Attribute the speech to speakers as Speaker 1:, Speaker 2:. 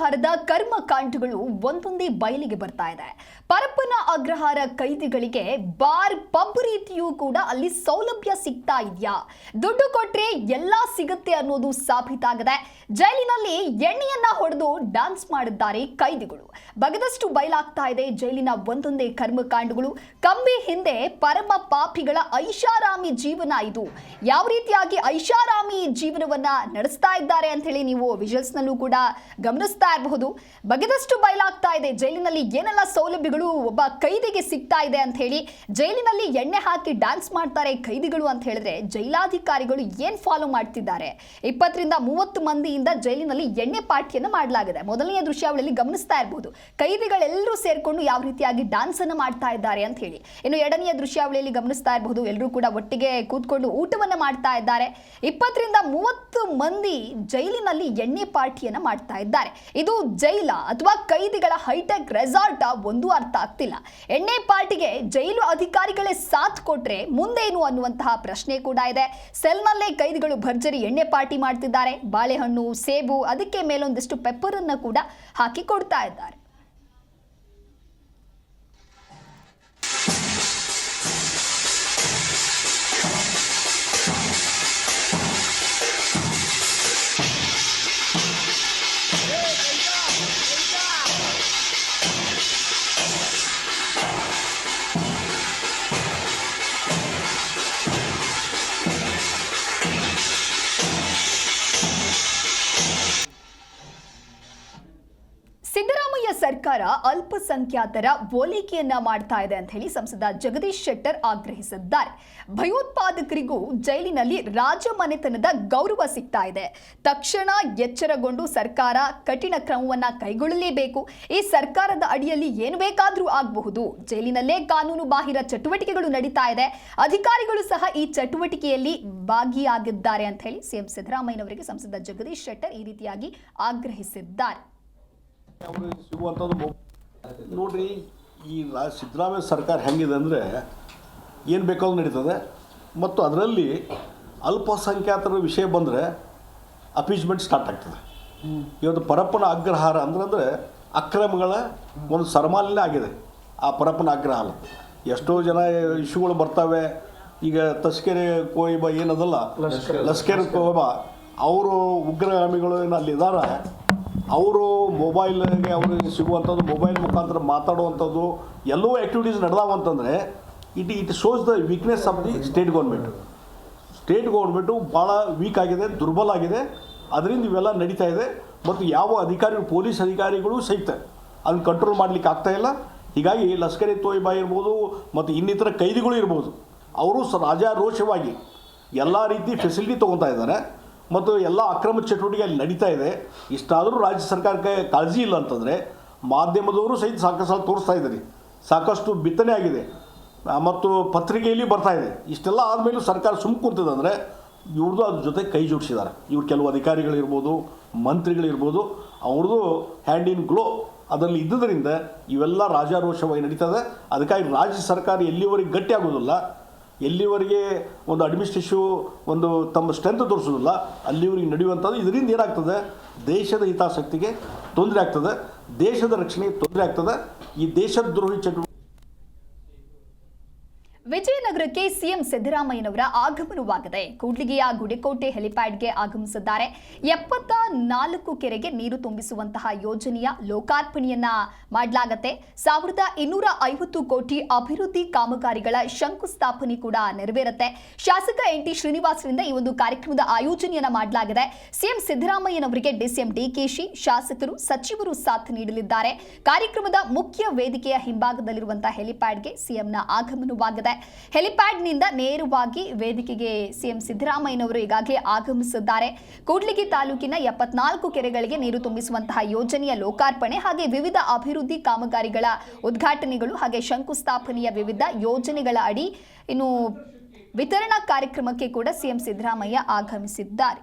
Speaker 1: ಅಗ್ರಹಾರದ ಕರ್ಮಕಾಂಡಗಳು ಒಂದೊಂದೇ ಬಯಲಿಗೆ ಬರ್ತಾ ಇದೆ. ಪರಪ್ಪನ ಅಗ್ರಹಾರ ಕೈದಿಗಳಿಗೆ ಬಾರ್ ಪಬ್ ರೀತಿಯೂ ಕೂಡ ಅಲ್ಲಿ ಸೌಲಭ್ಯ ಸಿಗ್ತಾ ಇದೆಯಾ? ದುಡ್ಡು ಕೊಟ್ರೆ ಎಲ್ಲಾ ಸಿಗುತ್ತೆ ಅನ್ನೋದು ಸಾಬೀತಾಗಿದೆ ಜೈಲಿನಲ್ಲಿ ಎಣ್ಣೆಯನ್ನ ಹೊಡೆದು ಡಾನ್ಸ್ ಮಾಡಿದ್ದಾರೆ ಕೈದಿಗಳು. ಬಗದಷ್ಟು ಬಯಲಾಗ್ತಾ ಇದೆ ಜೈಲಿನ ಒಂದೊಂದೇ ಕರ್ಮಕಾಂಡಗಳು. ಕಂಬಿ ಹಿಂದೆ ಪರಮ ಪಾಪಿಗಳ ಐಷಾರಾಮಿ ಜೀವನ ಇದು. ಯಾವ ರೀತಿಯಾಗಿ ಐಷಾರಾಮಿ ಜೀವನವನ್ನ ನಡೆಸ್ತಾ ಇದ್ದಾರೆ ಅಂತ ಹೇಳಿ ನೀವು ವಿಜುವಲ್ಸ್ ನಲ್ಲೂ ಕೂಡ ಗಮನಿಸ್ತಾ ಇರಬಹುದು. ಬಗೆದಷ್ಟು ಬಯಲಾಗ್ತಾ ಇದೆ ಜೈಲಿನಲ್ಲಿ ಏನೆಲ್ಲ ಸೌಲಭ್ಯಗಳು ಒಬ್ಬ ಕೈದಿಗೆ ಸಿಗ್ತಾ ಇದೆ ಅಂತ ಹೇಳಿ ಜೈಲಿನಲ್ಲಿ ಎಣ್ಣೆ ಹಾಕಿ ಡ್ಯಾನ್ಸ್ ಮಾಡ್ತಾರೆ ಕೈದಿಗಳು ಅಂತ ಹೇಳಿದ್ರೆ ಜೈಲಾಧಿಕಾರಿಗಳು ಏನ್ ಫಾಲೋ ಮಾಡ್ತಿದ್ದಾರೆ? ಇಪ್ಪತ್ತರಿಂದ ಮೂವತ್ತು ಮಂದಿಯಿಂದ ಜೈಲಿನಲ್ಲಿ ಎಣ್ಣೆ ಪಾರ್ಟಿಯನ್ನು ಮಾಡಲಾಗಿದೆ. ಮೊದಲನೆಯ ದೃಶ್ಯಾವಳಿಯಲ್ಲಿ ಗಮನಿಸ್ತಾ ಇರಬಹುದು ಕೈದಿಗಳೆಲ್ಲರೂ ಸೇರಿಕೊಂಡು ಯಾವ ರೀತಿಯಾಗಿ ಡಾನ್ಸ್ ಅನ್ನು ಮಾಡ್ತಾ ಇದ್ದಾರೆ ಅಂತ ಹೇಳಿ. ಇನ್ನು ಎರಡನೆಯ ದೃಶ್ಯಾವಳಿಯಲ್ಲಿ ಗಮನಿಸ್ತಾ ಇರಬಹುದು ಎಲ್ಲರೂ ಕೂಡ ಒಟ್ಟಿಗೆ ಕೂತ್ಕೊಂಡು ಊಟವನ್ನು ಮಾಡ್ತಾ ಇದ್ದಾರೆ. ಇಪ್ಪತ್ತರಿಂದ ಮೂವತ್ತು ಮಂದಿ ಜೈಲಿನಲ್ಲಿ ಎಣ್ಣೆ ಪಾರ್ಟಿಯನ್ನ ಮಾಡ್ತಾ ಇದ್ದಾರೆ. ಇದು ಜೈಲ ಅಥವಾ ಕೈದಿಗಳ ಹೈಟೆಕ್ ರೆಸಾರ್ಟ್ ಒಂದು ಅರ್ಥ ಆಗ್ತಿಲ್ಲ. ಎಣ್ಣೆ ಪಾರ್ಟಿಗೆ ಜೈಲು ಅಧಿಕಾರಿಗಳೇ ಸಾಥ್ ಕೊಟ್ರೆ ಮುಂದೇನು ಅನ್ನುವಂತಹ ಪ್ರಶ್ನೆ ಕೂಡ ಇದೆ. ಸೆಲ್ನಲ್ಲೇ ಕೈದಿಗಳು ಭರ್ಜರಿ ಎಣ್ಣೆ ಪಾರ್ಟಿ ಮಾಡ್ತಿದ್ದಾರೆ. ಬಾಳೆಹಣ್ಣು ಸೇಬು ಅದಕ್ಕೆ ಮೇಲೊಂದಿಷ್ಟು ಪೆಪ್ಪರನ್ನು ಕೂಡ ಹಾಕಿ ಕೊಡ್ತಾ ಇದ್ದಾರೆ. ಸರ್ಕಾರ ಅಲ್ಪಸಂಖ್ಯಾತರ ಓಲೈಕೆಯನ್ನ ಮಾಡ್ತಾ ಇದೆ ಅಂತ ಹೇಳಿ ಸಂಸದ ಜಗದೀಶ್ ಶೆಟ್ಟರ್ ಆಗ್ರಹಿಸಿದ್ದಾರೆ. ಭಯೋತ್ಪಾದಕರಿಗೂ ಜೈಲಿನಲ್ಲಿ ರಾಜಮನೆತನದ ಗೌರವ ಸಿಗ್ತಾ ಇದೆ. ತಕ್ಷಣ ಎಚ್ಚರಗೊಂಡು ಸರ್ಕಾರ ಕಠಿಣ ಕ್ರಮವನ್ನ ಕೈಗೊಳ್ಳಲೇಬೇಕು. ಈ ಸರ್ಕಾರದ ಅಡಿಯಲ್ಲಿ ಏನು ಬೇಕಾದರೂ ಆಗಬಹುದು. ಜೈಲಿನಲ್ಲೇ ಕಾನೂನು ಬಾಹಿರ ಚಟುವಟಿಕೆಗಳು ನಡೀತಾ ಇದೆ. ಅಧಿಕಾರಿಗಳು ಸಹ ಈ ಚಟುವಟಿಕೆಯಲ್ಲಿ ಭಾಗಿಯಾಗಿದ್ದಾರೆ ಅಂತ ಹೇಳಿ ಸಿಎಂ ಸಿದ್ದರಾಮಯ್ಯನವರಿಗೆ ಸಂಸದ ಜಗದೀಶ್ ಶೆಟ್ಟರ್ ಈ ರೀತಿಯಾಗಿ ಆಗ್ರಹಿಸಿದ್ದಾರೆ.
Speaker 2: ಅವ್ರಿಗೆ ಸಿಗುವಂಥದ್ದು ನೋಡ್ರಿ ಈ ಸಿದ್ದರಾಮಯ್ಯ ಸರ್ಕಾರ ಹೆಂಗಿದೆ ಅಂದರೆ ಏನು ಬೇಕಾದ್ರೂ ನಡೀತದೆ. ಮತ್ತು ಅದರಲ್ಲಿ ಅಲ್ಪಸಂಖ್ಯಾತರ ವಿಷಯ ಬಂದರೆ ಅಪೀಸ್ಮೆಂಟ್ ಸ್ಟಾರ್ಟ್ ಆಗ್ತದೆ. ಇವತ್ತು ಪರಪ್ಪನ ಅಗ್ರಹಾರ ಅಂದ್ರೆ ಅಂದರೆ ಅಕ್ರಮಗಳ ಒಂದು ಸರಮಾಲಿನೇ ಆಗಿದೆ ಆ ಪರಪ್ಪನ ಅಗ್ರಹಾರ. ಎಷ್ಟೋ ಜನ ಇಶ್ಯೂಗಳು ಬರ್ತವೆ. ಈಗ ತಸ್ಕೆರೆ ಕೋಯಿಬ ಏನದಲ್ಲ ಲಸ್ಕೆರೆ ಕೋಯಿಬ ಅವರು ಉಗ್ರಗಾಮಿಗಳು ಏನು ಅಲ್ಲಿ ಇದ್ದಾರೆ ಅವರು ಮೊಬೈಲ್ಗೆ ಅವ್ರಿಗೆ ಸಿಗುವಂಥದ್ದು, ಮೊಬೈಲ್ ಮುಖಾಂತರ ಮಾತಾಡುವಂಥದ್ದು ಎಲ್ಲವೂ activities ನಡೆದಾವಂತಂದರೆ it it shows the weakness of the state government state government ಭಾಳ ವೀಕ್ ಆಗಿದೆ, ದುರ್ಬಲ ಆಗಿದೆ. ಅದರಿಂದ ಇವೆಲ್ಲ ನಡೀತಾ ಇದೆ. ಮತ್ತು ಯಾವ ಅಧಿಕಾರಿ, ಪೊಲೀಸ್ ಅಧಿಕಾರಿಗಳು ಸಹಿತ ಅದನ್ನು ಕಂಟ್ರೋಲ್ ಮಾಡಲಿಕ್ಕೆ ಆಗ್ತಾ ಇಲ್ಲ. ಹೀಗಾಗಿ ಲಷ್ಕರ್ ಎ ತೋಯ್ಬಾ ಇರ್ಬೋದು, ಮತ್ತು ಇನ್ನಿತರ ಕೈದಿಗಳು ಇರ್ಬೋದು, ಅವರು ಸ ರಾಜಾರೋಷವಾಗಿ ಎಲ್ಲ ರೀತಿ ಫೆಸಿಲಿಟಿ ತೊಗೊತಾ ಇದ್ದಾರೆ. ಮತ್ತು ಎಲ್ಲ ಅಕ್ರಮ ಚಟುವಟಿಕೆ ಅಲ್ಲಿ ನಡೀತಾ ಇದೆ. ಇಷ್ಟಾದರೂ ರಾಜ್ಯ ಸರ್ಕಾರಕ್ಕೆ ಕಾಳಜಿ ಇಲ್ಲ ಅಂತಂದರೆ ಮಾಧ್ಯಮದವರು ಸಹಿತ ಸಾಕಷ್ಟು ತೋರಿಸ್ತಾ ಇದ್ದಾರೆ. ಸಾಕಷ್ಟು ಬಿತ್ತನೆ ಆಗಿದೆ. ಮತ್ತು ಪತ್ರಿಕೆಯಲ್ಲಿ ಬರ್ತಾ ಇದೆ. ಇಷ್ಟೆಲ್ಲ ಆದಮೇಲೂ ಸರ್ಕಾರ ಸುಮ್ಮ ಕೂತಿದೆ ಅಂದರೆ ಇವ್ರದ್ದು ಅದ್ರ ಜೊತೆ ಕೈ ಜೋಡಿಸಿದ್ದಾರೆ. ಇವ್ರು ಕೆಲವು ಅಧಿಕಾರಿಗಳಿರ್ಬೋದು, ಮಂತ್ರಿಗಳಿರ್ಬೋದು ಅವ್ರದ್ದು ಹ್ಯಾಂಡ್ ಇನ್ ಗ್ಲೋ ಅದರಲ್ಲಿ ಇದ್ದುದರಿಂದ ಇವೆಲ್ಲ ರಾಜಾರೋಷವಾಗಿ ನಡೀತದೆ ಅದಕ್ಕಾಗಿ ರಾಜ್ಯ ಸರ್ಕಾರ ಎಲ್ಲಿವರೆಗೆ ಗಟ್ಟಿ ಆಗೋದಿಲ್ಲ ಎಲ್ಲಿವರೆಗೆ ಒಂದು ಅಡ್ಮಿನಿಸ್ಟ್ರೇಷು ಒಂದು ತಮ್ಮ ಸ್ಟ್ರೆಂತ್ ತೋರಿಸೋದಿಲ್ಲ ಅಲ್ಲಿವರೆಗೆ ನಡೆಯುವಂಥದ್ದು ಇದರಿಂದ ಏನಾಗ್ತದೆ? ದೇಶದ ಹಿತಾಸಕ್ತಿಗೆ ತೊಂದರೆ ಆಗ್ತದೆ. ದೇಶದ ರಕ್ಷಣೆಗೆ ತೊಂದರೆ ಆಗ್ತದೆ. ಈ ದೇಶದ್ರೋಹಿ ಚಟುವಟಿಕೆ
Speaker 1: ವಿಜಯನಗರಕ್ಕೆ ಸಿಎಂ ಸಿದ್ದರಾಮಯ್ಯನವರ ಆಗಮನವಾಗಿದೆ. ಕೂಡ್ಲಿಗೆಯ ಗುಡಿಕೋಟೆ ಹೆಲಿಪ್ಯಾಡ್ಗೆ ಆಗಮಿಸಿದ್ದಾರೆ. ಎಪ್ಪತ್ತ ನಾಲ್ಕು ಕೆರೆಗೆ ನೀರು ತುಂಬಿಸುವಂತಹ ಯೋಜನೆಯ ಲೋಕಾರ್ಪಣೆಯನ್ನ ಮಾಡಲಾಗತ್ತೆ. ಸಾವಿರದ ಇನ್ನೂರ ಐವತ್ತು ಕೋಟಿ ಅಭಿವೃದ್ಧಿ ಕಾಮಗಾರಿಗಳ ಶಂಕುಸ್ಥಾಪನೆ ಕೂಡ ನೆರವೇರುತ್ತೆ. ಶಾಸಕ ಎನ್ ಟಿ ಶ್ರೀನಿವಾಸರಿಂದ ಈ ಒಂದು ಕಾರ್ಯಕ್ರಮದ ಆಯೋಜನೆಯನ್ನ ಮಾಡಲಾಗಿದೆ. ಸಿಎಂ ಸಿದ್ದರಾಮಯ್ಯನವರಿಗೆ ಡಿಸಿಎಂ ಡಿಕೆಶಿ, ಶಾಸಕರು, ಸಚಿವರು ಸಾಥ್ ನೀಡಲಿದ್ದಾರೆ. ಕಾರ್ಯಕ್ರಮದ ಮುಖ್ಯ ವೇದಿಕೆಯ ಹಿಂಭಾಗದಲ್ಲಿರುವಂತಹ ಹೆಲಿಪ್ಯಾಡ್ಗೆ ಸಿಎಂನ ಆಗಮನವಾಗಿದೆ. ಹೆಲಿಪ್ಯಾಡ್ನಿಂದ ನೇರವಾಗಿ ವೇದಿಕೆಗೆ ಸಿಎಂ ಸಿದ್ದರಾಮಯ್ಯನವರು ಈಗಾಗಲೇ ಆಗಮಿಸಿದ್ದಾರೆ. ಕೂಡ್ಲಿಗಿ ತಾಲೂಕಿನ ಎಪ್ಪತ್ನಾಲ್ಕು ಕೆರೆಗಳಿಗೆ ನೀರು ತುಂಬಿಸುವಂತಹ ಯೋಜನೆಯ ಲೋಕಾರ್ಪಣೆ ಹಾಗೆ ವಿವಿಧ ಅಭಿವೃದ್ಧಿ ಕಾಮಗಾರಿಗಳ ಉದ್ಘಾಟನೆಗಳು ಹಾಗೆ ಶಂಕುಸ್ಥಾಪನೆಯ ವಿವಿಧ ಯೋಜನೆಗಳ ಅಡಿ ಇನ್ನು ವಿತರಣಾ ಕಾರ್ಯಕ್ರಮಕ್ಕೆ ಕೂಡ ಸಿಎಂ ಸಿದ್ದರಾಮಯ್ಯ ಆಗಮಿಸಿದ್ದಾರೆ.